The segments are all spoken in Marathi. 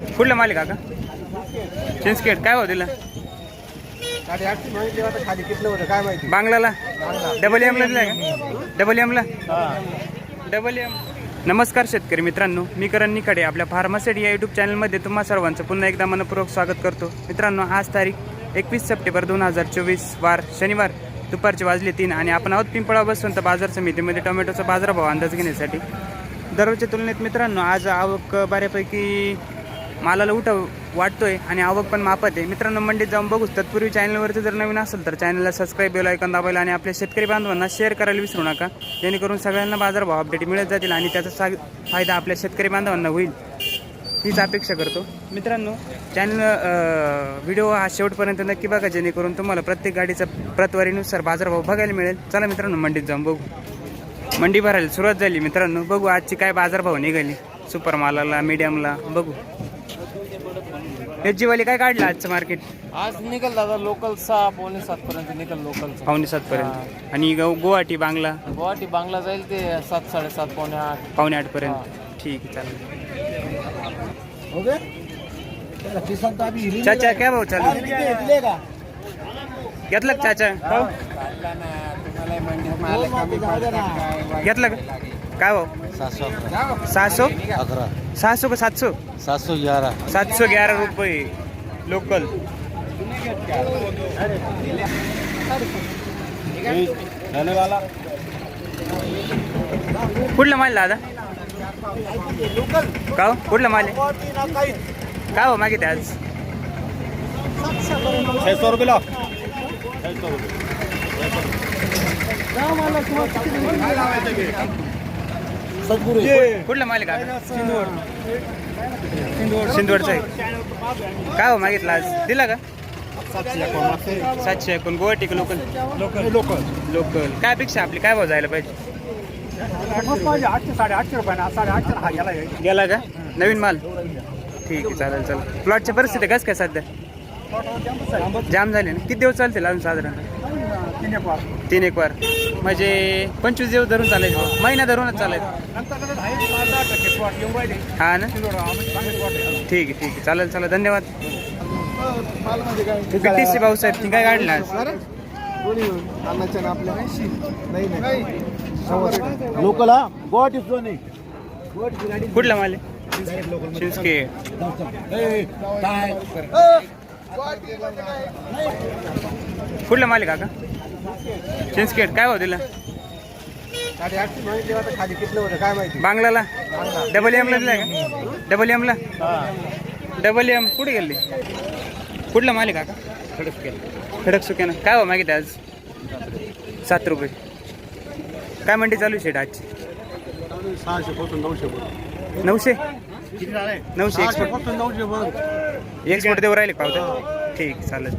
कुठला मालिक काका चिंचखेड. काय हो तिला काय बांगलाला डबल एमला दिलाय का? डबल एमला डबल एम नमस्कार शेतकरी मित्रांनो मी करण निकडे आपल्या फार्मासिटी या यूट्यूब चॅनलमध्ये तुम्हा सर्वांचं पुन्हा एकदा मनपूर्वक स्वागत करतो. मित्रांनो आज तारीख एकवीस सप्टेंबर दोन हजार चोवीस वार शनिवार. दुपारचे वाजले तीन आणि आपण आहोत पिंपळा बसून तर बाजार समितीमध्ये टोमॅटोचा बाजारभाव अंदाज घेण्यासाठी. दररोजच्या तुलनेत मित्रांनो आज आवक बऱ्यापैकी मालाला उठाव वाटतोय आणि आवक पण मापत आहे. मित्रांनो मंडीत जाऊन बघूच. तत्पूर्वी चॅनलवरती जर नवीन असेल तर चॅनलला सबस्क्राईब बेल ऐकून दाबायला आणि आपल्या शेतकरी बांधवांना शेअर करायला विसरू नका. जेणेकरून सगळ्यांना बाजारभाव अपडेट मिळत जातील आणि त्याचा साग फायदा आपल्या शेतकरी बांधवांना होईल. हीच अपेक्षा करतो. मित्रांनो चॅनल व्हिडिओ हा शेवटपर्यंत नक्की बघा जेणेकरून तुम्हाला प्रत्येक गाडीचा प्रतवारीनुसार बाजारभाव बघायला मिळेल. चला मित्रांनो मंडीत जाऊन बघू. मंडी भरायला सुरुवात झाली. मित्रांनो बघू आजची काय बाजारभाव निघाली. सुपर मालाला मीडियमला बघू. हेजीवाली काय काढलं आजचं मार्केट आज निकल दादा लोकल सहा पावणे सात पर्यंत निकल लोकलचा पावणे सात पर्यंत. आणि गौ गुवाहाटी बांगला? गुवाहाटी बांगला जाईल ते सात साडेसात पावणे आठ. पावणे आठ पर्यंत. ठीक आहे चालेल. चाचा काय भाऊ चालू? घेतलं का? चाचा? घेतलं का? काय भाऊ सहाशे? अकरा. सहाशे का सातशे? सात सौ ग्यारह सातशे ग्यारा रुपये लोकल वाला कुठलं माल दादा? का हो? कुठलं माल आहे? काय हो मागित आज? सौ रुपये लो कुठलं माल आहे? का सिंदवडचं आहे. काय हो मागितलं आज? दिला का? सातशे एकूण गुवाहाटी का लोकल? लोकल. लोकल. लोकल. काय अपेक्षा आपली? काय भाव जायला पाहिजे? आठशे साडेआठशे रुपये साडेआठशे हा गेला गेला का? नवीन माल? ठीक आहे चालेल चालेल. प्लॉटची परिस्थिती कस काय सध्या? जाम झाले ना? किती दिवस चालतील अजून साधारण? तीन एक वार. म्हणजे पंचवीस दिवस धरून चालायचं. महिना धरूनच चालायचं. हा ना? ठीक आहे ठीक आहे. चालेल चालेल. धन्यवाद. टी सी भाऊसाहेब ती काय काढला लोकल हा? गुवाहाटी कुठला माल शिंसके कुठला माल आहे काका? चिंचखेड काय भाव दिला? बांगलाला? डबल एमला दिलाय का? डबल एमला डबल एम कुठे गेली? कुठला माल आहे काका? खडक सुक्यानं काय भाव मागितलं आज? सात रुपये. काय मंडी चालू शेट आजची? सहाशे पासून नऊशे. नऊशे? नऊशे एक्सपोर्टपासून नऊशे. एक्सपोर्ट देऊ राहिले पावते ठीक चालेल.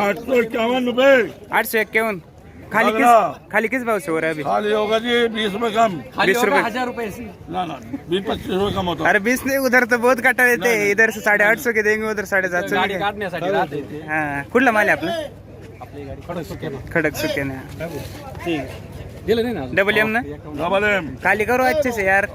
आठ सौ इक्यावन रुपए आठशे एक्क्यावन्न खाली किस खाली किस भाव से हो रहा है खाली होगा जी बीस रुपए कम. अभी बीस रुपये हजार रुपये. ना ना बीस पच्चीस रुपये कम होता. अरे बीस नहीं उधर तो बहुत कटा देते हैं. इधर से साढ़े आठ सौ के देंगे उधर साढ़े सात सौ. हाँ. कुठला माल आहे आपला आपली गाडी खडक सुके ना. खडक सुके ठीक दिलं नाही ना डबल एम ना? Double M. खाली करो अच्छे से यार.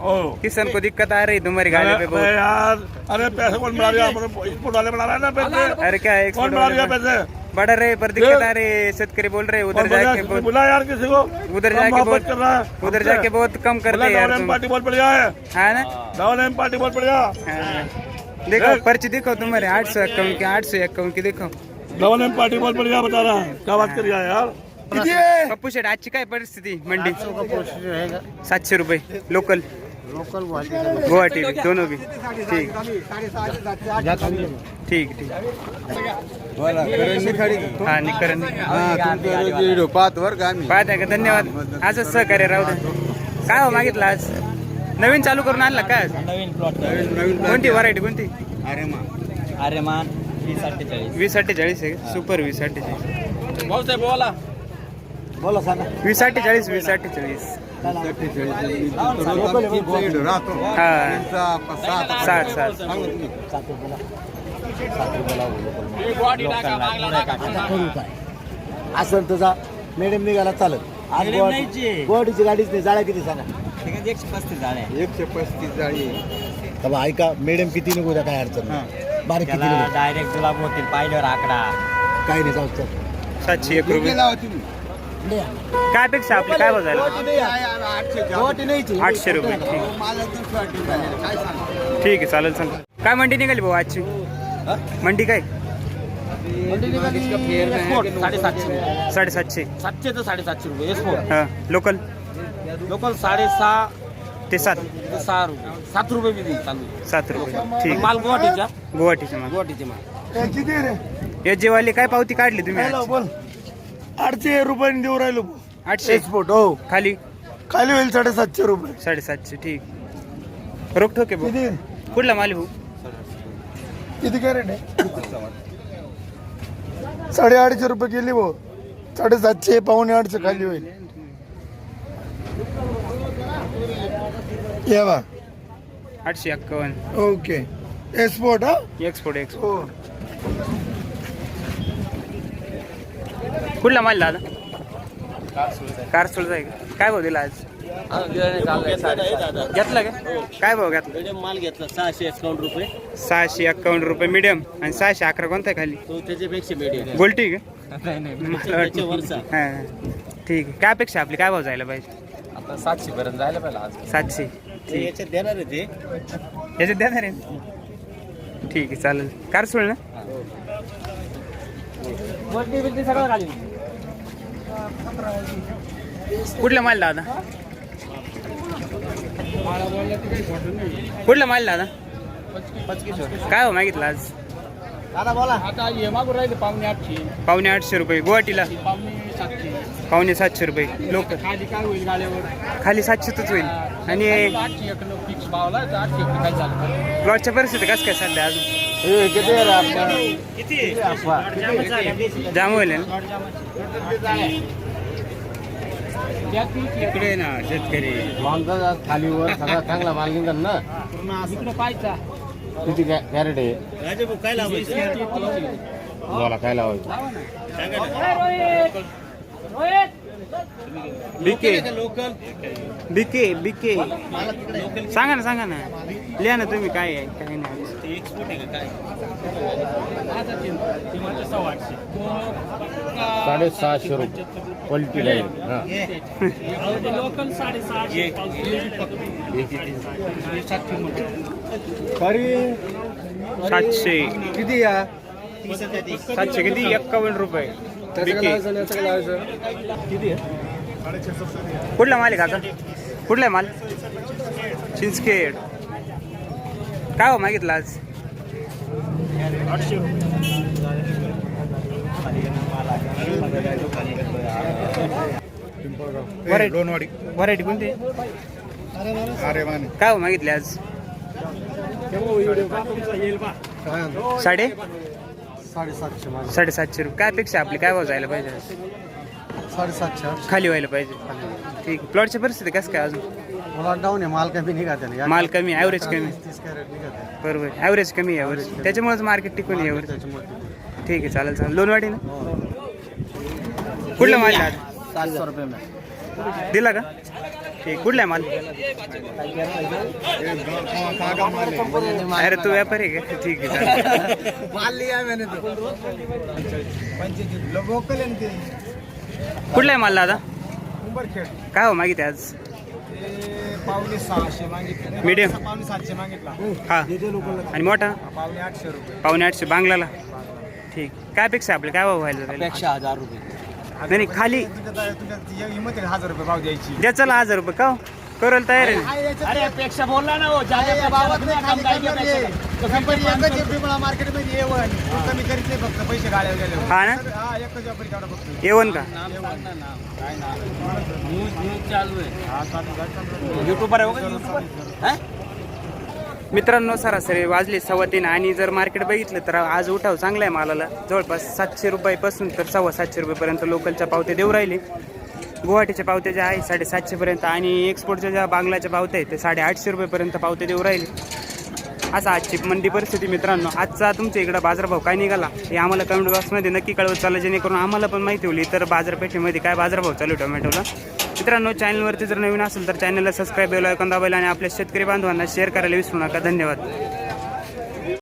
किसान को दिक्कत आ रही? तुम्हारी गाड़ी पे बहुत. यार अरे पैसे कौन एक्सपोर्ट वाले बढ़ा रहे हैं ना पैसे। अरे क्या है कौन बढ़ा दिया पैसे? बढ़ रहे पर दिक्कत आ रही शेतकरी बोल रहे उधर जाके किसी बुला यार किसी को। उधर जाके बहुत कर रहा है। उधर जाके बहुत कम कर बोला हैं यार पार्टी बहुत बढ़िया है। हाँ ना? डबल एम पार्टी बहुत बढ़िया हाँ। देखो पर्ची देखो तुम्हारे आठ सौ इक्यावन की आठ सौ इक्यावन की देखो। डबल एम पार्टी बहुत बढ़िया बता रहा है। क्या बात करिए यार? पप्पू शेठ आजची काय परिस्थिती मंडी? सातशे रुपये लोकल. गुवाहाटी. भी, दोनों भी ठीक. ठीक ठीक. हा निकरण पाहत आहे का? धन्यवाद. आजच सहकार्य राहू दे. काय हो मागितलं आज? नवीन चालू करून आणला का आज? नवीन प्लॉट कोणती व्हरायटी कोणती? अरे मान वीस अठ्ठेचाळीस. वीस अठ्ठेचाळीस आहे? सुपर वीस अठ्ठेचाळीस. भाऊसाहेब बोला. बोला सांगा वीस अठ्ठेचाळीस वीस अठ्ठेचाळीस. हा. साठ साठ असेल तुझा मॅडम निघाला चालत. आज गुवाहाटी- गुवाहाटीची गाडीच नाही जाळ्या किती सांगा. एकशे पस्तीस झाले एकशे पस्तीस जाळी तर बा ऐका मॅडम किती निघू द्या काय अडचण नाही. बारीक किती निघू डायरेक्ट जुलाब होतील पाहिल्यावर आकडा. काही नाही जाऊ चल. सातशे एक रुपये काय अपेक्षा आपली? काय बघायला? आठशे रुपये. ठीक. ठीक आहे चालेल सांग काय मंडी निघाली भाऊ आजची? मंडी काय? साडेसातशे साडेसातशे. सातशे तर साडेसातशे रुपये हां लोकल? लोकल साडेसहा ते सात. ते सहा रुपये. सात रुपये बी देईल चालू सात रुपये. ठीक माल. गुवाहाटीच्या आहे. गुवाहाटीचे? मग गुवाहाटीचे माल. या जेवाली काय पावती काढली तुम्ही आठशे रुपये देऊ राहिलो. आठशे? एक्सपोर्ट हो. खाली? खाली होईल साडेसातशे रुपये. साडेसातशे ठीक. रोख ठोके भाऊ? किती? कुठला माल भाऊ? किती कॅरेट आहे? साडेआठशे रुपये गेली भाऊ. साडेसातशे पावणे आठशे खाली होईल. ये बा आठशे एक्कावन्न. ओके. एक्सपोर्ट हा? एक्सपोर्ट एक्सपोर्ट हो कुठला माल दादा? कारसूळचा आहे का? काय भाव दिला आज? घेतला का? काय भाव घेतला? माल घेतला सहाशे एकावन्न रुपये. सहाशे एक्कावन्न रुपये मिडियम आणि सहाशे अकरा कोणता आहे खाली? तो त्याच्यापेक्षा मीडियम गोल्टी का? मला वाटलं-. हां ठीक आहे. काय अपेक्षा आपली? काय भाव जायला पाहिजे? आता सातशे पर्यंत जायला पाहिजे आज. सातशे. ठीक. याच्यात देणार आहे ते. याच्यात देणार आहे? ठीक आहे चालेल. कारसूळ ना? सगळं खाली कुठला माल दादा कुठला माल दादा काय हो मागितलं आज दादा बोला आता हे मागून राहिले पावणे आठशे पावणे आठशे रुपये गुवाहाटीला पावणे सातशे पावणे सातशे रुपये लोक खाली काय होईल गाड्यावर खाली सातशेतच होईल आणि आठशे एक फिक्स भावला तर आठशे काय झालं प्लॉटच्या परिस्थिती कसं काय सध्या अजून हे? जाम होईल ना? इकडे ना शेतकरी. माल खालीवर सगळा चांगला माल निघाल ना? इकडे पाहायचा. किती कॅरेट आहे? बोला काय लावायचं? बिके बिके बिके सांगा ना सांगा ना. लिहा ना तुम्ही काय आहे काय नाही. साडेसहाशे रुपये. क्वालिटी लाईन हा. सातशे किती या? सातशे किती? एक्कावन्न रुपये. कुठला माल आहे काका? कुठला माल? चिंचखेड. काय हो मागितलं आज? व्हरायटी व्हरायटी कोणती? काय हो मागितले आज? साडे? साडेसातशे रुपये. काय अपेक्षा आपली? काय भाव जायला पाहिजे? साडेसातशे. खाली व्हायला पाहिजे. ठीक. प्लॉटची परिस्थिती कसं काय अजून? मला डाऊन आहे. माल कमी निघाते ना माल कमी ॲव्हरेज कमी. तीस कॅरेट निघाते बरोबर. ॲव्हरेज कमी आहे यावर्षी त्याच्यामुळेच मार्केट टिकून आहे यावर्षी त्याच्यामुळे ठीक आहे चालेल चालेल. लोनवाडी ना कुठला माल आहे? सातशे रुपये दिला का? ठीक. कुठला आहे माल? अरे तू व्यापारी आहे का? ठीक आहे. माल लिया मैंने तो. कुठला आहे माल दादा? काय हो मागितले आज? पावणे सहाशे मागितले. मीडियम. पावणे सातशे मागितला. हा. आणि मोठा? पावणे आठशे रुपये. पावणे आठशे बांगलाला? ठीक. काय अपेक्षा आपले काय भाव व्हायला? एकशे हजार रुपये. नाही नाही, खाली. तुझ्या हजार रुपये भाव द्यायची द्या चला हजार रुपये. का हो? करायला तयार आहे. ना? अरे पेक्षा बोलला ना हो. जागे मार्केटमध्ये कमी करीत नाही फक्त पैसे गाड्यावर गेले हा ना? हा एकच व्यापारी तेवढा फक्त. येवन का? न्यूज न्यूज चालू आहे. युट्यूबर आहे हो का युट्यूबर मित्रांनो सरासरी वाजले सव्वा तीन आणि जर मार्केट बघितलं तर आज उठाव चांगला आहे मालाला. जवळपास सातशे रुपयापासून तर सव्वा सातशे रुपयेपर्यंत लोकलच्या पावत्या देऊ राहिले. गुवाहाटीच्या पावत्या ज्या आहे साडेसातशेपर्यंत आणि एक्सपोर्टच्या ज्या बांगलाच्या पावत्या आहेत ते साडेआठशे रुपयेपर्यंत पावत्या देऊ राहिले. असा आजची मंडी परिस्थिती मित्रांनो. आजचा तुमच्या इकडं बाजारभाव काय निघाला? हे आम्हाला कमेंट बॉक्समध्ये नक्की कळवत चाललं जेणेकरून आम्हाला पण माहिती होईल तर बाजारपेठेमध्ये काय बाजारभाव चालू टोमॅटोला. मित्रांनो चॅनलवरती जर नवीन असेल तर चॅनलला सबस्क्राईब बेल ऐकून दाबायला आणि आपल्या शेतकरी बांधवांना शेअर करायला विसरू नका. धन्यवाद.